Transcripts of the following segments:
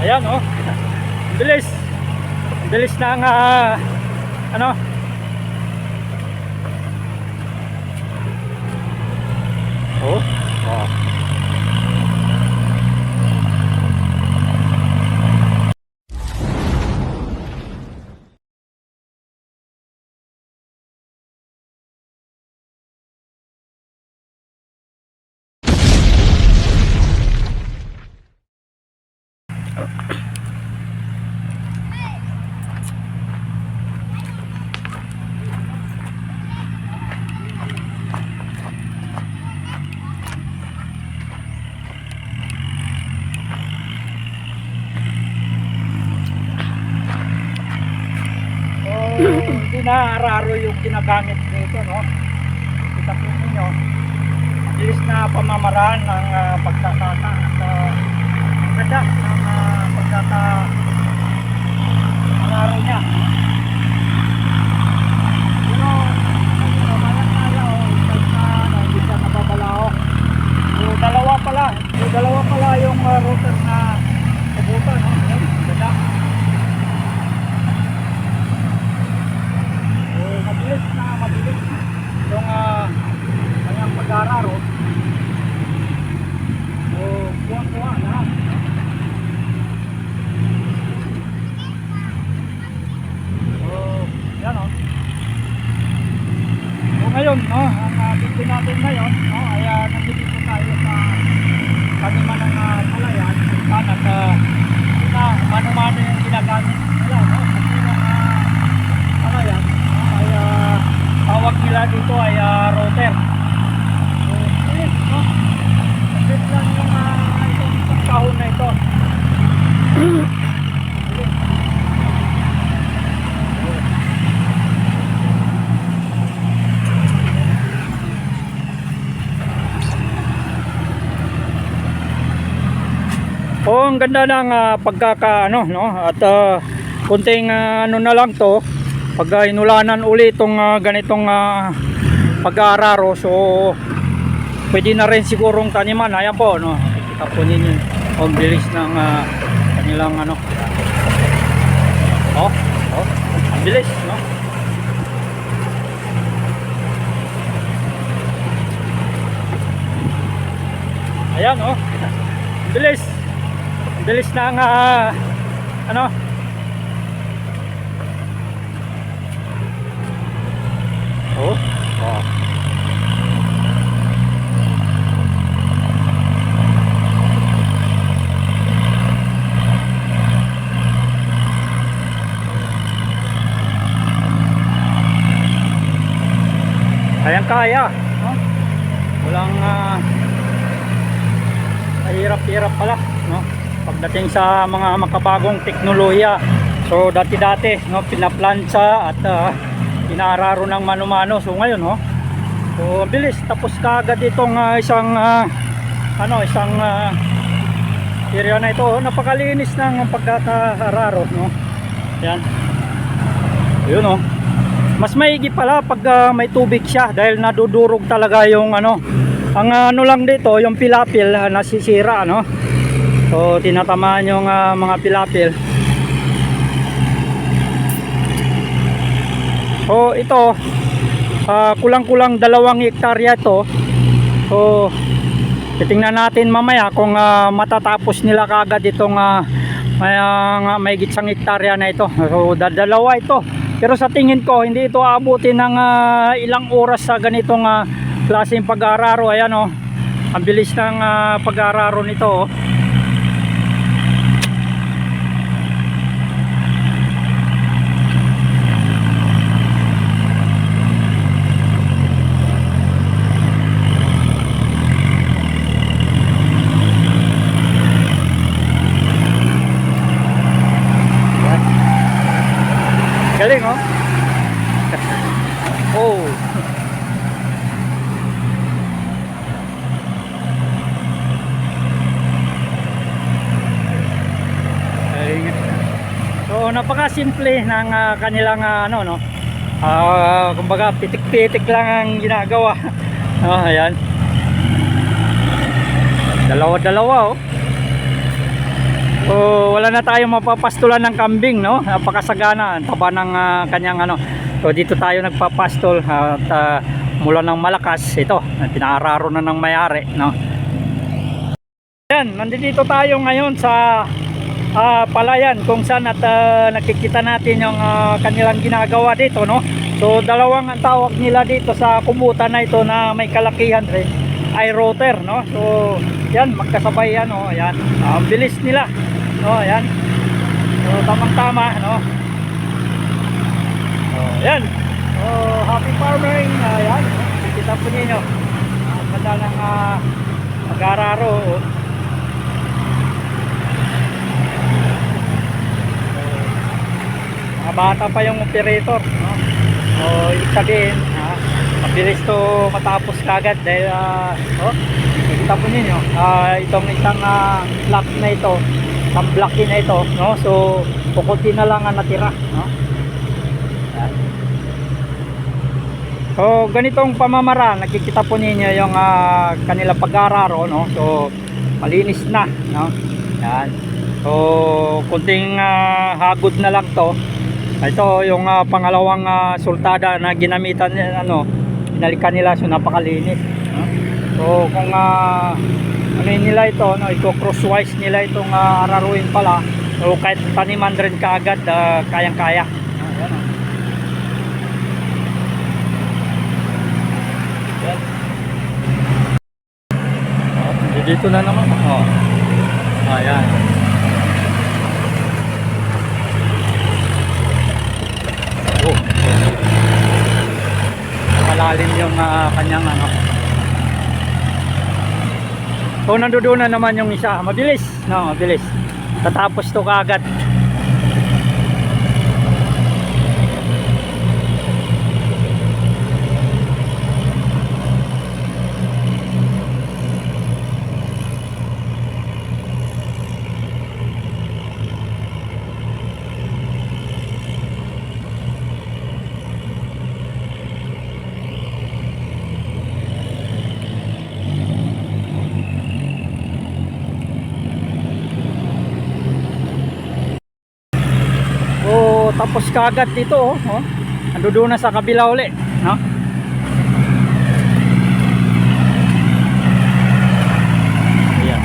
Ayan oh. Bilis. Bilis ng ah, ano? Oh. So, hindi na araro yung ginagamit nito, no? Kita po ninyo, bilis na pamamaraan ng uh, pagkakata at uh, ganda ng uh, pagkaka araro niya. Pero, ano, malang kaya, oh, kahit na, ano, hindi siya nababalao. So, dalawa pala. So, dalawa pala yung uh, router na kabutan, no? Ayan, Ganda. eh, mabilis na mabilis yung uh, kanyang pag-araro so kuha-kuha lahat so yan o so ngayon no, ang uh, video natin ngayon no, ay uh, nandito po tayo sa kanima ng uh, palayan kung saan at uh, na mano-mano yung ginagamit nila no, kasi yung uh, ano yan ay ah, tawag nila dito ay ah, router so yun no Mabilis lang yung ah, itong kahon na ito Oh, ang ganda ng ah, pagkaka ano no? At ah, kunting ah, ano na lang to pag ah, inulanan uli itong ah, ganitong ah, pag-aararo so pwede na rin sigurong taniman. Ayan po no? Kita po ninyo ang bilis ng ah, kanilang ano. Oh oh ang bilis no? Ayan oh. Bilis bilis ng ah, ano Oh. Oh. Kayang kaya, no? Walang ah, hirap-hirap pala? Pagdating sa mga makabagong teknolohiya. So dati-dati, no, pinaplansa at ah, inaararo ng mano-mano. So ngayon, no? So ang bilis tapos kaagad itong ah, isang ah, ano, isang ah, area na ito. Oh, Napakalinis ng pagkakaararo, no? Yan. Yun, no? Mas maigi pala pag ah, may tubig siya dahil nadudurog talaga yung ano. Ang ano lang dito, yung pilapil ah, nasisira, no? So tinatamaan yung ah, mga pilapil. So ito ah, kulang-kulang dalawang hektarya to. So titingnan natin mamaya kung ah, matatapos nila kagad itong uh, may, uh, may gitsang hektarya na ito. So dadalawa ito. Pero sa tingin ko hindi ito aabutin ng ah, ilang oras sa ganitong ah, klaseng pag-aararo. Ayan oh. Ang bilis ng ah, pag-aararo nito oh. Galing oh. oh. Galing. So napaka-simple ng ah, kanilang ah, ano no. Ah, kumbaga pitik-pitik lang ang ginagawa. oh, ayan. Dalawa-dalawa oh. So wala na tayong mapapastulan ng kambing no. Napakasagana ang taba ng ah, kanyang ano. So dito tayo nagpapastol at ah, mula ng malakas ito, pinaararo na ng mayari no. Yan, nandito tayo ngayon sa ah, palayan kung saan at ah, nakikita natin yung ah, kanilang ginagawa dito no. So dalawang ang tawag nila dito sa kumutan na ito na may kalakihan rin ay rotor no. So yan magkasabay yan oh, yan. Ah, Ang bilis nila. No, yan. So tamang tama no. Oh, yan. Oh, happy farming. Uh, yan. Kita po ninyo. Ang ganda ah, mag-araro. Mga bata pa yung operator no? so ibig sabihin ha, mabilis to matapos kagad dahil uh, oh, nakikita po ninyo ah, itong isang uh, block na ito isang blocky na ito no? so kukunti na lang ang natira no? Yan. so ganitong pamamara nakikita po ninyo yung uh, kanila pag-araro no? so malinis na no? yan so kunting ah, hagod na lang to ito yung ah, pangalawang ah, sultada na ginamitan ano, inalikan nila so napakalinis. So kung ah, ano nila ito, no, ito crosswise nila itong ah, araruin pala. So kahit taniman rin kaagad, ah, kayang-kaya. No, yan. Yan. Oh, dito na naman. Oh. Ayan. Malalim yung ah, kanyang ano. So nandoon na naman yung isa. Mabilis. No, mabilis. Tatapos to kaagad. Oh, tapos kaagad dito oh. oh. Nandoon na sa kabila uli, no? Ayan.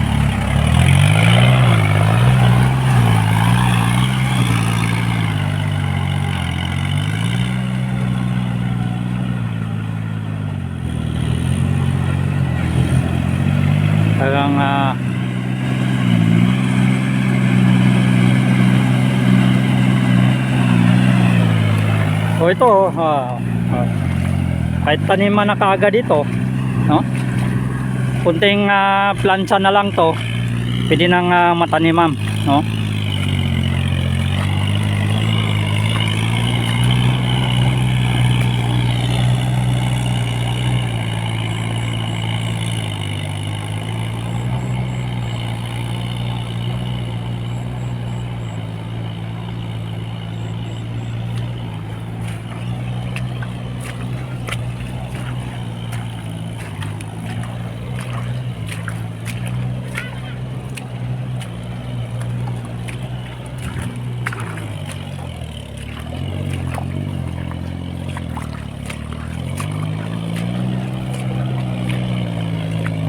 Talagang ah, O ito, ah, ah, kahit taniman na kaagad ito, no? Kunting ah, plancha na lang to, pwede nang ah, matanimam, no?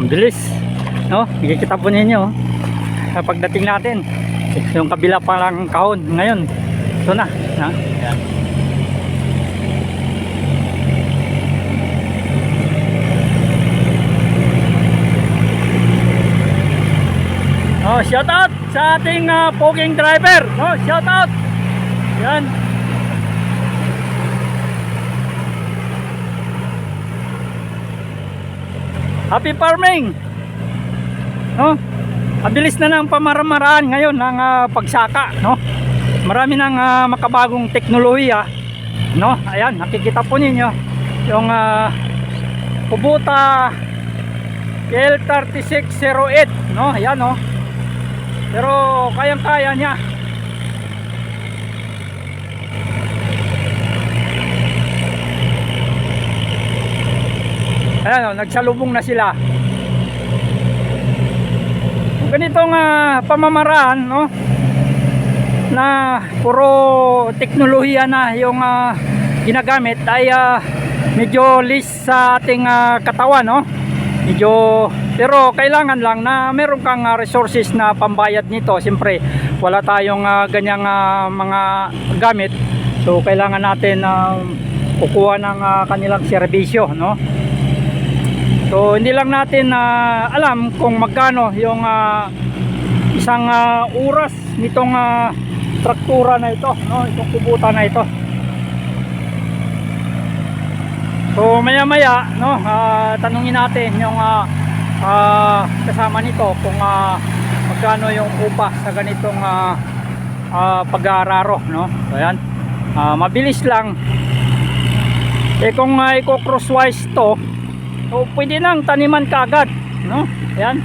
Ang bilis, no? Ikikita po ninyo oh. sa pagdating natin. Yung kabila pa lang kahon ngayon. Ito na, ha? Yan. Oh, shout out sa ating uh, poging driver. No, shout out. Yan. Happy farming. No? Mabilis na ng pamaramaraan ngayon ng ah, pagsaka, no? Marami nang ah, makabagong teknolohiya, no? Ayan, nakikita po ninyo yung ah, Kubota L3608, no? Ayan, no? Pero kayang-kaya niya. Ayan, oh, nagsalubong na sila. Ganitong ah, pamamaraan, no? Na puro teknolohiya na yung ah, ginagamit ay ah, medyo less sa ating ah, katawan, no? Medyo pero kailangan lang na meron kang ah, resources na pambayad nito. Siyempre, wala tayong ah, ganyang ah, mga gamit. So kailangan natin na kukuha ng ah, kanilang serbisyo, no? So hindi lang natin na alam kung magkano yung ah, isang ah, oras nitong ah, traktura na ito, no? Itong kubutan na ito. So maya maya, no, ah, tanungin natin yung ah, ah, kasama nito kung ah, magkano yung upa sa ganitong ah, ah, pag-aararo, no? So ayan. Ah, mabilis lang. Eh kung uh, i-crosswise to, So pwede nang taniman kaagad, no? Ayan.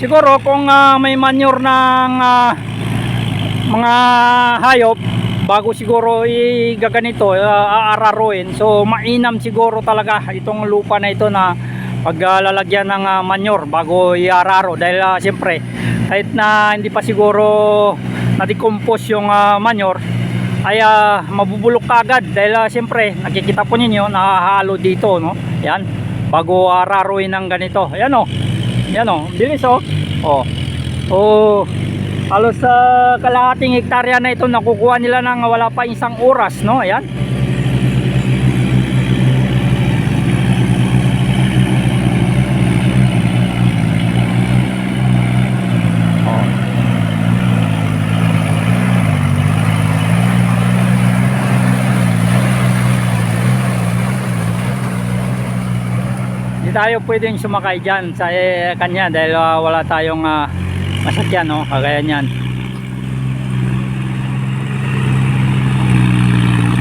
Siguro kung ah, may manure ng ah, mga hayop bago siguro igaganito uh, aararuin so mainam siguro talaga itong lupa na ito na paglalagyan ng ah, manure bago iararo dahil uh, siyempre kahit na hindi pa siguro na-decompose yung ah, manure ay ah, mabubulok kagad dahil uh, siyempre nakikita po ninyo nahahalo dito no? Yan. Bago araruin ng ganito. Yan oh. Yan oh. Bilis oh. Oh. Oh. Halos sa kalahating hektarya na ito nakukuha nila ng wala pa isang oras no? Ayan Tayo pwedeng sumakay dyan sa eh, kanya dahil ah, wala tayong ah, masakyan no kagaya niyan.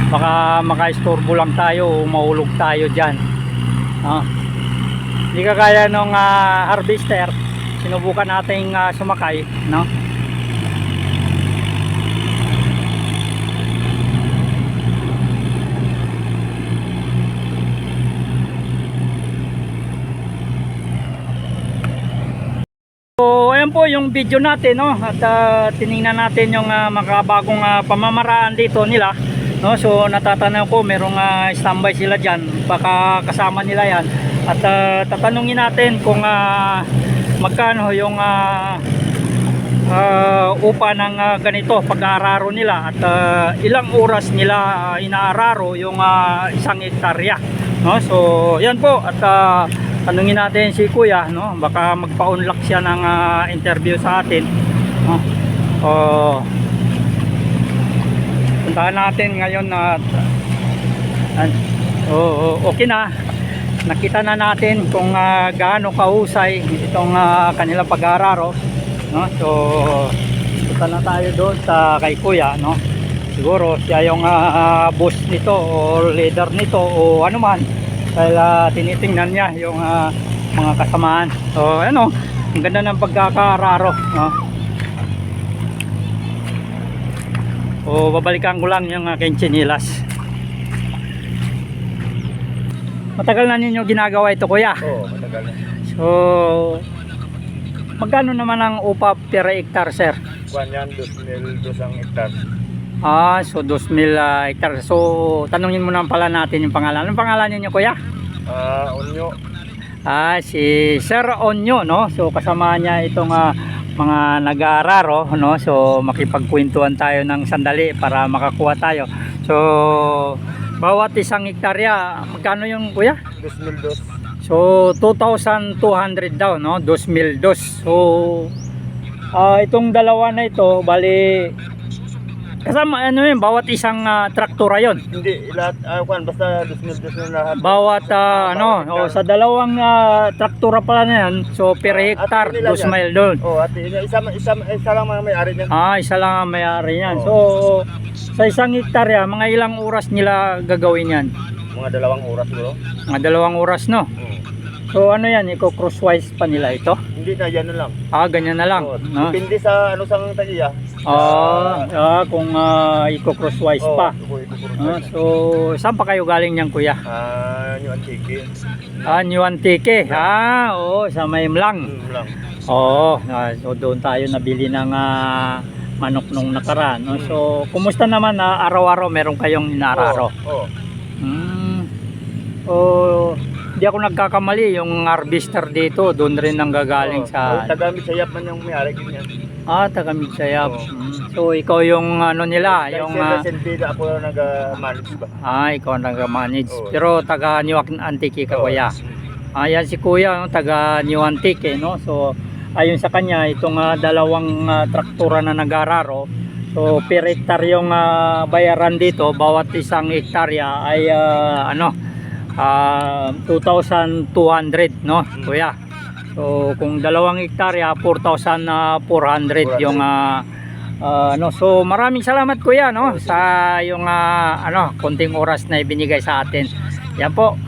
Baka makaistorbo lang tayo o mahulog tayo dyan. Ah. Hindi kagaya nung ah, harvester sinubukan nating ah, sumakay no. So, ayan po yung video natin, no? At ah, tiningnan natin yung ah, makabagong ah, pamamaraan dito nila, no? So, natatanaw ko merong ah, standby sila diyan, baka kasama nila 'yan. At ah, tatanungin natin kung ah, magkano yung ah, ah, upa ng ah, ganito pag-aararo nila at ah, ilang oras nila ah, inaararo yung ah, isang hektarya, no? So, 'yan po at ah, tanungin natin si kuya no? Baka magpa-unlock siya ng ah, interview sa atin no? Oh. Puntahan natin ngayon na oh, oh, okay na. Nakita na natin kung ah, gaano kahusay itong ah, kanila pag-aararo no? So punta na tayo doon sa kay kuya no? Siguro siya yung ah, boss nito o leader nito o ano man dahil ah, tinitingnan niya yung ah, mga kasamaan so ano ang ganda ng pagkakaararo no? o babalikan ko lang yung aking chinilas matagal na ninyo ginagawa ito kuya Oo, matagal na. so magkano naman ang upa per hectare sir Kwan yan, 2,000 dos ang hektar. Ah, so 2,000 uh, hectare. So, tanungin mo naman pala natin yung pangalan. Anong pangalan niyo kuya? Ah, unyo. Ah, si Sir Onyo, no? So, kasama niya itong ah, mga nag-aararo, no? So, makipagkwentuhan tayo ng sandali para makakuha tayo. So, bawat isang hektarya, magkano yung kuya? 2,000 dos. So, 2,200 daw, no? 2,000 dos. So, ah, itong dalawa na ito, bali, kasama, ano yun, bawat isang ah, traktura yon Hindi, lahat, ah, kwan, basta 2,000 dos na lahat. Bawat ah, ano, Bawat oh, sa dalawang ah, traktura pala na yan, so per hectare, at nila 2 yan. mile doon. Oh, ate, isa, isa, isa lang mga may-ari niyan. Ah, isa lang ang may-ari yan. So, Oo. sa isang hektarya, mga ilang oras nila gagawin yan? Mga dalawang oras bro. Mga dalawang oras, no? Hmm. So, ano yan, i-crosswise pa nila ito? Hindi na, yan na lang. Ah, ganyan na lang. Oo, No? Depende sa ano sang tagiya. Ah, ah, kung uh, i-crosswise Oo, pa. Ah, so, saan pa kayo galing niyan, kuya? Ah, yung antike. Ah, New Antique. Ah, oo, sa Maymlang. Hmm, lang. Oo, ah, so doon tayo nabili ng ah, manok nung nakaraan. No? So, kumusta naman na araw-araw meron kayong inararo? Oo. Hmm. Oh, di ako nagkakamali yung harvester dito, doon rin nang gagaling sa Tagamit sa yapman yung may-ari ganyan. Ah, taga Midsayap. Oo. Hmm. So ikaw yung ano nila, yung ah, Recently na ako nag-manage ba? ah, ikaw ang nag-manage. Oo. Pero taga New Antique ka Oo. kuya. Ayan si kuya, no, taga New Antique, eh, no? So, ayon sa kanya, itong ah, dalawang ah, traktura na nagararo, so per hectare yung ah, bayaran dito, bawat isang hektarya ay ah, ano, ah, 2,200, no, kuya? So, kung dalawang hektarya, 4,400 yung ah, ah, ano, so maraming salamat kuya, no, sa yung ah, ano, konting oras na ibinigay sa atin. Yan po.